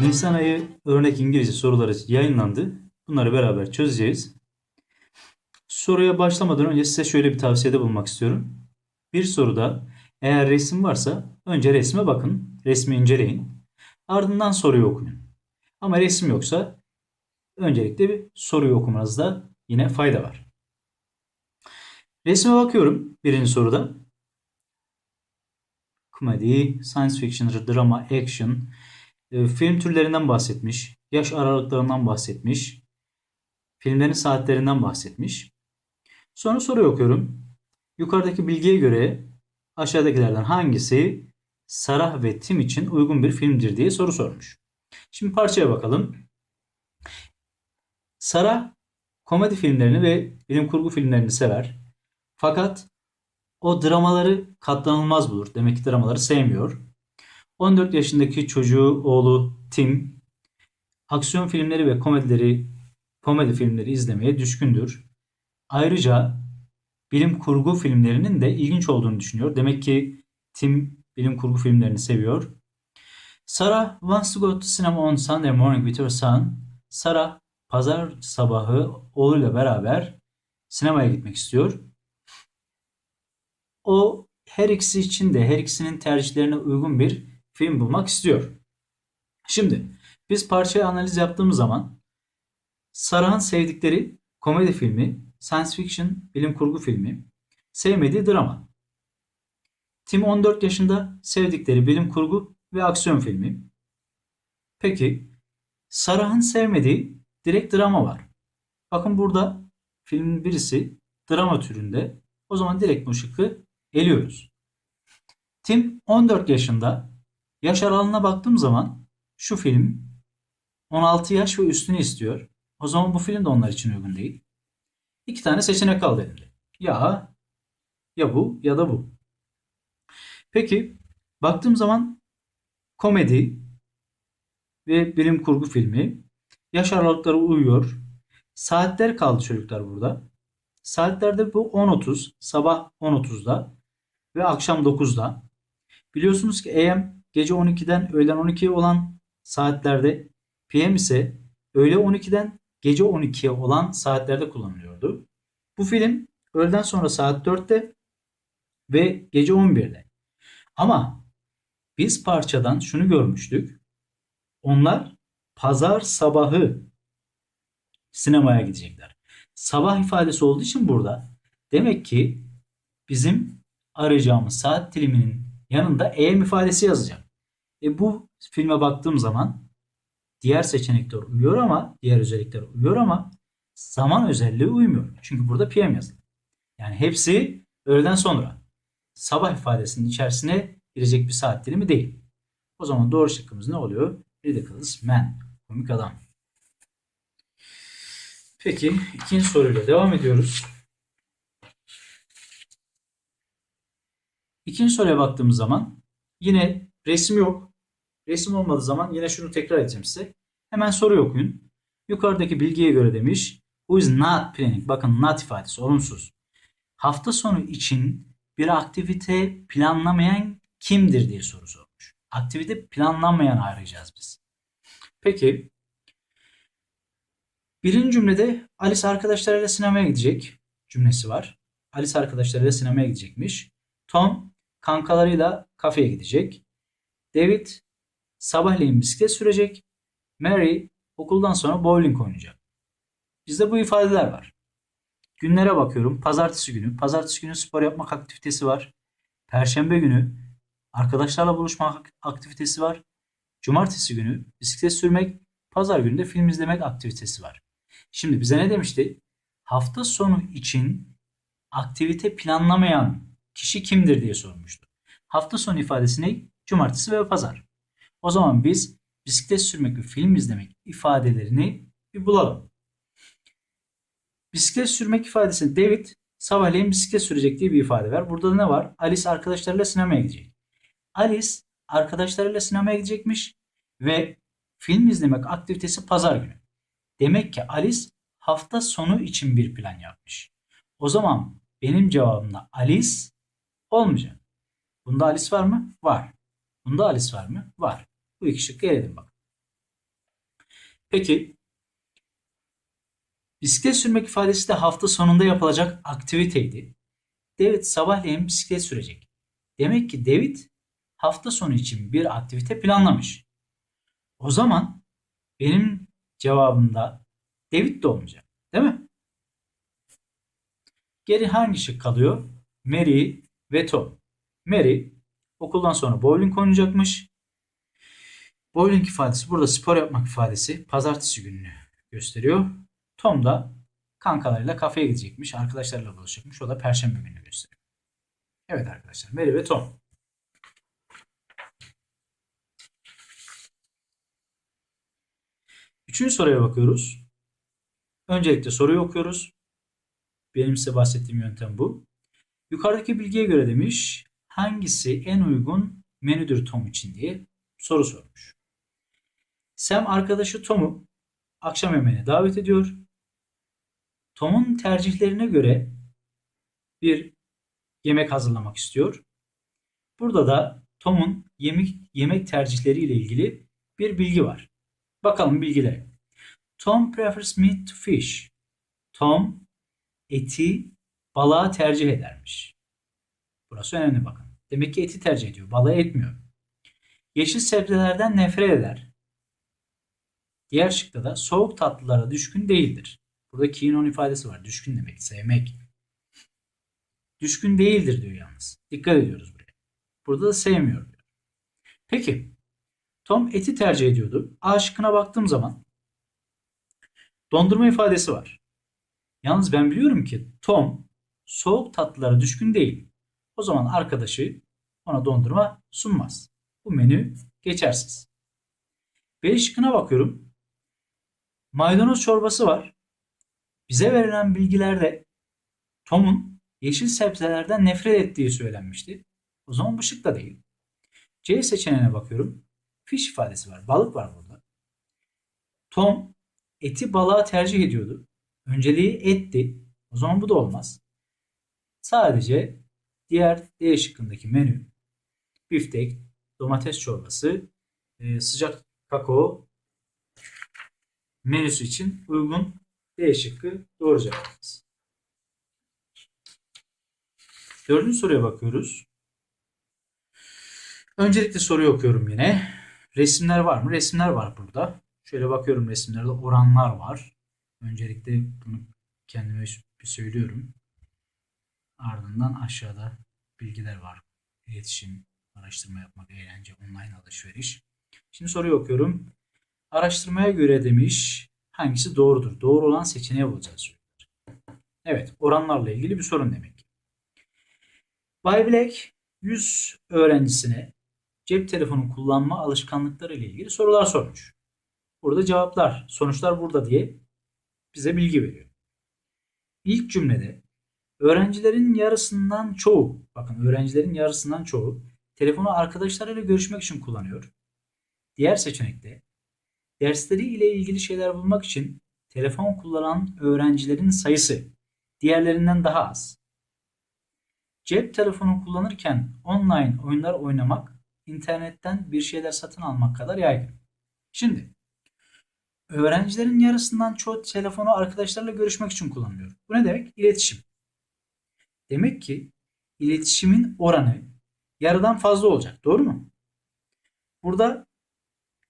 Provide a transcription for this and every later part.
Nisan ayı örnek İngilizce soruları yayınlandı. Bunları beraber çözeceğiz. Soruya başlamadan önce size şöyle bir tavsiyede bulunmak istiyorum. Bir soruda eğer resim varsa önce resme bakın, resmi inceleyin. Ardından soruyu okuyun. Ama resim yoksa öncelikle bir soruyu okumanızda yine fayda var. Resme bakıyorum birinci soruda. Komedi, science fiction, drama, action, e, film türlerinden bahsetmiş, yaş aralıklarından bahsetmiş, filmlerin saatlerinden bahsetmiş. Sonra soruyu okuyorum. Yukarıdaki bilgiye göre aşağıdakilerden hangisi Sarah ve Tim için uygun bir filmdir diye soru sormuş. Şimdi parçaya bakalım. Sarah komedi filmlerini ve bilim kurgu filmlerini sever. Fakat o dramaları katlanılmaz bulur. Demek ki dramaları sevmiyor. 14 yaşındaki çocuğu oğlu Tim aksiyon filmleri ve komedileri komedi filmleri izlemeye düşkündür. Ayrıca bilim kurgu filmlerinin de ilginç olduğunu düşünüyor. Demek ki Tim bilim kurgu filmlerini seviyor. Sarah wants to go to cinema on Sunday morning with her son. Sarah pazar sabahı oğluyla beraber sinemaya gitmek istiyor. O her ikisi için de her ikisinin tercihlerine uygun bir film bulmak istiyor. Şimdi biz parçayı analiz yaptığımız zaman Sarah'ın sevdikleri komedi filmi, science fiction, bilim kurgu filmi, sevmediği drama. Tim 14 yaşında sevdikleri bilim kurgu ve aksiyon filmi. Peki Sarah'ın sevmediği direkt drama var. Bakın burada filmin birisi drama türünde. O zaman direkt bu şıkkı eliyoruz. Tim 14 yaşında. Yaş aralığına baktığım zaman şu film 16 yaş ve üstünü istiyor. O zaman bu film de onlar için uygun değil. İki tane seçenek kaldı elimde. Ya ya bu ya da bu. Peki baktığım zaman komedi ve bilim kurgu filmi yaş aralıkları uyuyor. Saatler kaldı çocuklar burada. Saatlerde bu 10.30, sabah 10.30'da ve akşam 9'da. Biliyorsunuz ki AM gece 12'den öğlen 12'ye olan saatlerde, PM ise öğle 12'den gece 12'ye olan saatlerde kullanılıyordu. Bu film öğleden sonra saat 4'te ve gece 11'de. Ama biz parçadan şunu görmüştük. Onlar pazar sabahı sinemaya gidecekler. Sabah ifadesi olduğu için burada demek ki bizim arayacağımız saat diliminin yanında AM ifadesi yazacak. E bu filme baktığım zaman diğer seçenekler uyuyor ama diğer özellikler uyuyor ama zaman özelliği uymuyor. Çünkü burada PM yazılı. Yani hepsi öğleden sonra. Sabah ifadesinin içerisine girecek bir saat dilimi değil. O zaman doğru şıkkımız ne oluyor? Ridiculous man. Komik adam. Peki ikinci soruyla devam ediyoruz. İkinci soruya baktığımız zaman yine resim yok. Resim olmadığı zaman yine şunu tekrar edeceğim size. Hemen soruyu okuyun. Yukarıdaki bilgiye göre demiş. Who is not planning? Bakın not ifadesi olumsuz. Hafta sonu için bir aktivite planlamayan kimdir diye soru sormuş. Aktivite planlanmayan arayacağız biz. Peki. Birinci cümlede Alice arkadaşlarıyla sinemaya gidecek cümlesi var. Alice arkadaşlarıyla sinemaya gidecekmiş. Tom kankalarıyla kafeye gidecek. David sabahleyin bisiklet sürecek. Mary okuldan sonra bowling oynayacak. Bizde bu ifadeler var. Günlere bakıyorum. Pazartesi günü. Pazartesi günü spor yapmak aktivitesi var. Perşembe günü arkadaşlarla buluşmak aktivitesi var. Cumartesi günü bisiklet sürmek, pazar günü de film izlemek aktivitesi var. Şimdi bize ne demişti? Hafta sonu için aktivite planlamayan kişi kimdir diye sormuştu. Hafta sonu ifadesi ne? Cumartesi ve pazar. O zaman biz bisiklet sürmek ve film izlemek ifadelerini bir bulalım. Bisiklet sürmek ifadesini David sabahleyin bisiklet sürecek diye bir ifade var. Burada ne var? Alice arkadaşlarıyla sinemaya gidecek. Alice arkadaşlarıyla sinemaya gidecekmiş ve film izlemek aktivitesi pazar günü. Demek ki Alice hafta sonu için bir plan yapmış. O zaman benim cevabımda Alice olmayacak. Bunda Alice var mı? Var. Bunda Alice var mı? Var. Bu iki şıkkı eledim bak. Peki bisiklet sürmek ifadesi de hafta sonunda yapılacak aktiviteydi. David sabahleyin bisiklet sürecek. Demek ki David hafta sonu için bir aktivite planlamış. O zaman benim cevabımda David de olmayacak. Değil mi? Geri hangi şık kalıyor? Mary ve Tom. Mary okuldan sonra bowling oynayacakmış. Bowling ifadesi burada spor yapmak ifadesi pazartesi gününü gösteriyor. Tom da kankalarıyla kafeye gidecekmiş. Arkadaşlarıyla buluşacakmış. O da perşembe gününü gösteriyor. Evet arkadaşlar Mary ve Tom. Üçüncü soruya bakıyoruz. Öncelikle soruyu okuyoruz. Benim size bahsettiğim yöntem bu. Yukarıdaki bilgiye göre demiş hangisi en uygun menüdür Tom için diye soru sormuş. Sam arkadaşı Tom'u akşam yemeğine davet ediyor. Tom'un tercihlerine göre bir yemek hazırlamak istiyor. Burada da Tom'un yemek, yemek tercihleriyle ilgili bir bilgi var. Bakalım bilgilere. Tom prefers meat to fish. Tom eti balığa tercih edermiş. Burası önemli bakın. Demek ki eti tercih ediyor. Balığı etmiyor. Yeşil sebzelerden nefret eder. Diğer şıkta da soğuk tatlılara düşkün değildir. Burada keen on ifadesi var. Düşkün demek, sevmek. Düşkün değildir diyor yalnız. Dikkat ediyoruz buraya. Burada da sevmiyor diyor. Peki. Tom eti tercih ediyordu. A şıkkına baktığım zaman dondurma ifadesi var. Yalnız ben biliyorum ki Tom soğuk tatlılara düşkün değil. O zaman arkadaşı ona dondurma sunmaz. Bu menü geçersiz. B şıkkına bakıyorum. Maydanoz çorbası var. Bize verilen bilgilerde Tom'un yeşil sebzelerden nefret ettiği söylenmişti. O zaman bu şık da değil. C seçeneğine bakıyorum. Fish ifadesi var. Balık var burada. Tom eti balığa tercih ediyordu. Önceliği etti. O zaman bu da olmaz. Sadece diğer D şıkkındaki menü biftek, domates çorbası, e, sıcak kakao menüsü için uygun D şıkkı doğru cevabımız. Dördüncü soruya bakıyoruz. Öncelikle soruyu okuyorum yine. Resimler var mı? Resimler var burada. Şöyle bakıyorum resimlerde oranlar var. Öncelikle bunu kendime bir söylüyorum. Ardından aşağıda bilgiler var. İletişim, araştırma yapmak, eğlence, online alışveriş. Şimdi soruyu okuyorum. Araştırmaya göre demiş hangisi doğrudur? Doğru olan seçeneği bulacağız. Evet, oranlarla ilgili bir sorun demek. Bay Black 100 öğrencisine cep telefonu kullanma alışkanlıkları ile ilgili sorular sormuş. Burada cevaplar, sonuçlar burada diye bize bilgi veriyor. İlk cümlede öğrencilerin yarısından çoğu, bakın öğrencilerin yarısından çoğu telefonu arkadaşlarıyla görüşmek için kullanıyor. Diğer seçenekte dersleri ile ilgili şeyler bulmak için telefon kullanan öğrencilerin sayısı diğerlerinden daha az. Cep telefonu kullanırken online oyunlar oynamak internetten bir şeyler satın almak kadar yaygın. Şimdi öğrencilerin yarısından çoğu telefonu arkadaşlarla görüşmek için kullanılıyor. Bu ne demek? İletişim. Demek ki iletişimin oranı yarıdan fazla olacak. Doğru mu? Burada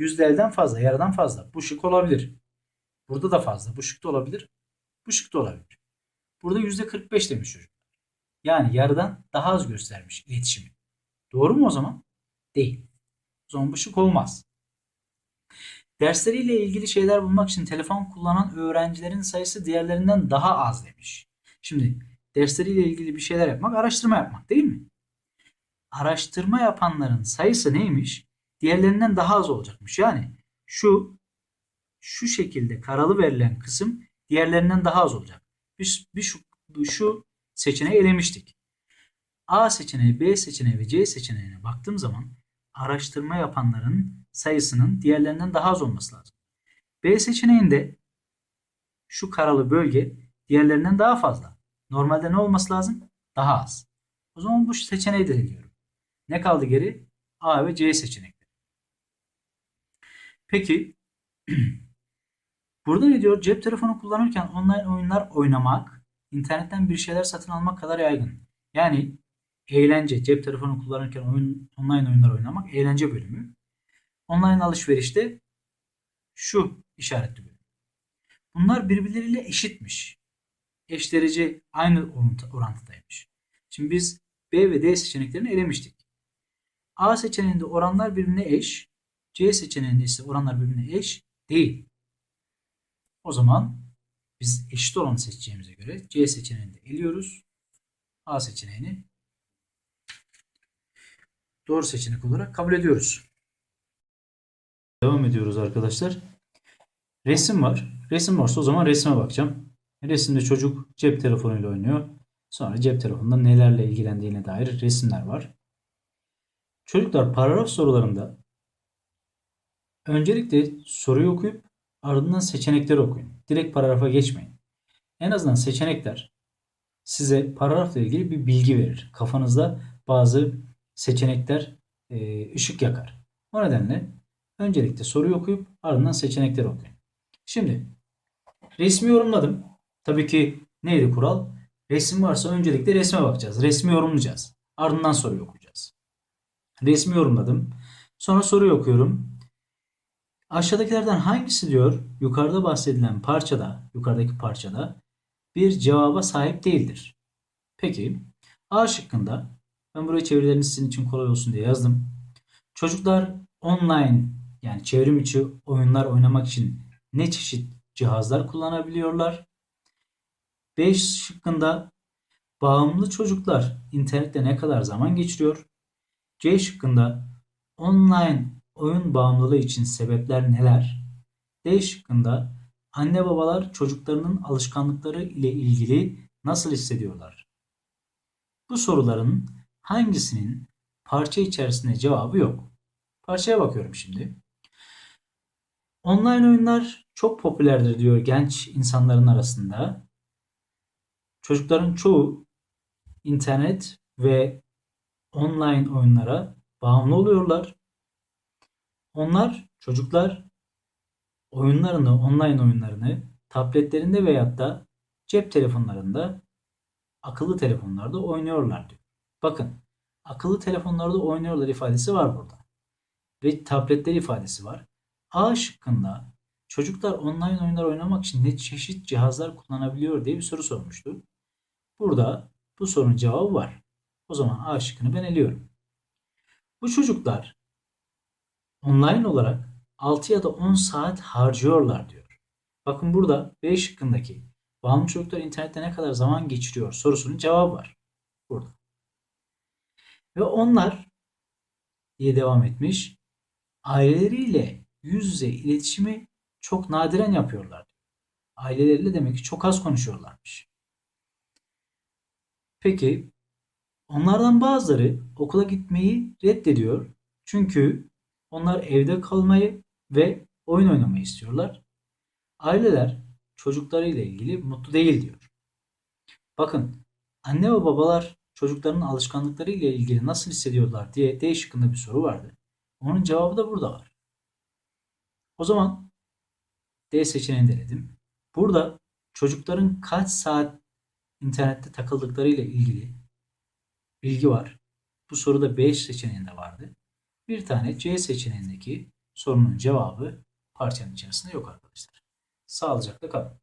yüzlerden fazla, yarıdan fazla. Bu şık olabilir. Burada da fazla. Bu şık da olabilir. Bu şık da olabilir. Burada yüzde 45 demiş çocuk. Yani yarıdan daha az göstermiş iletişimi. Doğru mu o zaman? Değil. O zaman bu şık olmaz. Dersleriyle ilgili şeyler bulmak için telefon kullanan öğrencilerin sayısı diğerlerinden daha az demiş. Şimdi dersleriyle ilgili bir şeyler yapmak araştırma yapmak değil mi? Araştırma yapanların sayısı neymiş? Diğerlerinden daha az olacakmış. Yani şu şu şekilde karalı verilen kısım diğerlerinden daha az olacak. Biz, biz şu, şu seçeneği elemiştik. A seçeneği, B seçeneği ve C seçeneğine baktığım zaman araştırma yapanların sayısının diğerlerinden daha az olması lazım. B seçeneğinde şu karalı bölge diğerlerinden daha fazla. Normalde ne olması lazım? Daha az. O zaman bu seçeneği de ediyorum. Ne kaldı geri? A ve C seçenekleri. Peki Burada ne diyor? Cep telefonu kullanırken online oyunlar oynamak, internetten bir şeyler satın almak kadar yaygın. Yani eğlence, cep telefonu kullanırken oyun, online oyunlar oynamak eğlence bölümü. Online alışverişte şu işaretli bölüm. Bunlar birbirleriyle eşitmiş. Eş derece aynı orant- orantıdaymış. Şimdi biz B ve D seçeneklerini elemiştik. A seçeneğinde oranlar birbirine eş, C seçeneğinde ise oranlar birbirine eş değil. O zaman biz eşit olanı seçeceğimize göre C seçeneğini eliyoruz. A seçeneğini doğru seçenek olarak kabul ediyoruz. Devam ediyoruz arkadaşlar. Resim var. Resim varsa o zaman resme bakacağım. Resimde çocuk cep telefonuyla oynuyor. Sonra cep telefonunda nelerle ilgilendiğine dair resimler var. Çocuklar paragraf sorularında öncelikle soruyu okuyup ardından seçenekleri okuyun. Direkt paragrafa geçmeyin. En azından seçenekler size paragrafla ilgili bir bilgi verir. Kafanızda bazı seçenekler e, ışık yakar. O nedenle öncelikle soruyu okuyup ardından seçenekleri okuyun. Şimdi resmi yorumladım. Tabii ki neydi kural? Resim varsa öncelikle resme bakacağız. Resmi yorumlayacağız. Ardından soruyu okuyacağız. Resmi yorumladım. Sonra soruyu okuyorum. Aşağıdakilerden hangisi diyor yukarıda bahsedilen parçada, yukarıdaki parçada bir cevaba sahip değildir. Peki A şıkkında ben buraya çevirileriniz sizin için kolay olsun diye yazdım. Çocuklar online yani çevrim içi oyunlar oynamak için ne çeşit cihazlar kullanabiliyorlar? B şıkkında bağımlı çocuklar internette ne kadar zaman geçiriyor? C şıkkında online oyun bağımlılığı için sebepler neler? D şıkkında anne babalar çocuklarının alışkanlıkları ile ilgili nasıl hissediyorlar? Bu soruların hangisinin parça içerisinde cevabı yok? Parçaya bakıyorum şimdi. Online oyunlar çok popülerdir diyor genç insanların arasında. Çocukların çoğu internet ve online oyunlara bağımlı oluyorlar. Onlar çocuklar oyunlarını, online oyunlarını tabletlerinde veyahut da cep telefonlarında, akıllı telefonlarda oynuyorlar diyor. Bakın, akıllı telefonlarda oynuyorlar ifadesi var burada. Ve tabletler ifadesi var. A şıkkında çocuklar online oyunlar oynamak için ne çeşit cihazlar kullanabiliyor diye bir soru sormuştu. Burada bu sorunun cevabı var. O zaman A şıkkını ben eliyorum. Bu çocuklar online olarak 6 ya da 10 saat harcıyorlar diyor. Bakın burada B şıkkındaki bağımlı çocuklar internette ne kadar zaman geçiriyor sorusunun cevabı var. Burada. Ve onlar diye devam etmiş. Aileleriyle yüz yüze iletişimi çok nadiren yapıyorlar. Aileleriyle demek ki çok az konuşuyorlarmış. Peki onlardan bazıları okula gitmeyi reddediyor. Çünkü onlar evde kalmayı ve oyun oynamayı istiyorlar. Aileler çocuklarıyla ilgili mutlu değil diyor. Bakın anne ve babalar çocuklarının alışkanlıkları ile ilgili nasıl hissediyorlar diye D şıkkında bir soru vardı. Onun cevabı da burada var. O zaman D seçeneğini denedim. Burada çocukların kaç saat internette takıldıkları ile ilgili bilgi var. Bu soruda B seçeneğinde vardı. Bir tane C seçeneğindeki sorunun cevabı parçanın içerisinde yok arkadaşlar. Sağlıcakla kalın.